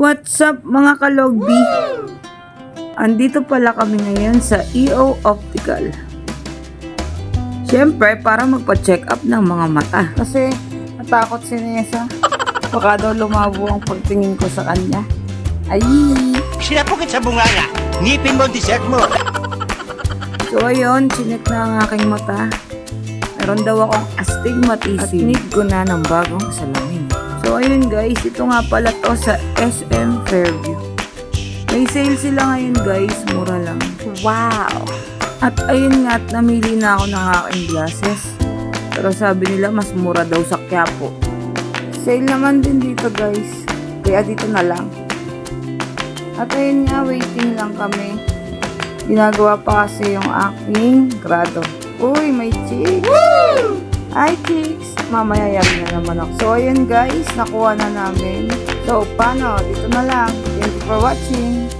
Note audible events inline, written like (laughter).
What's up mga kalogbi? Andito pala kami ngayon sa EO Optical. Siyempre, para magpa-check up ng mga mata. Kasi natakot si Nessa. (laughs) Baka daw lumabo ang pagtingin ko sa kanya. Ay! Sinapukit sa bunganga. Ngipin mo ang dessert mo. So ayun, chinek na ang aking mata. Meron daw akong astigmatism. At need ko na ng bagong salamin. So ayun guys, ito nga pala to sa SM Fairview. May sale sila ngayon guys, mura lang. Wow! At ayun nga, at namili na ako ng aking glasses. Pero sabi nila mas mura daw sa Quiapo. Sale naman din dito guys. Kaya dito na lang. At ayun nga, waiting lang kami. Ginagawa pa kasi yung aking grado. Uy, may chicks! Hi, chicks! Mamaya yari na naman ako. So, ayun guys, nakuha na namin. So, paano? Dito na lang. Thank you for watching.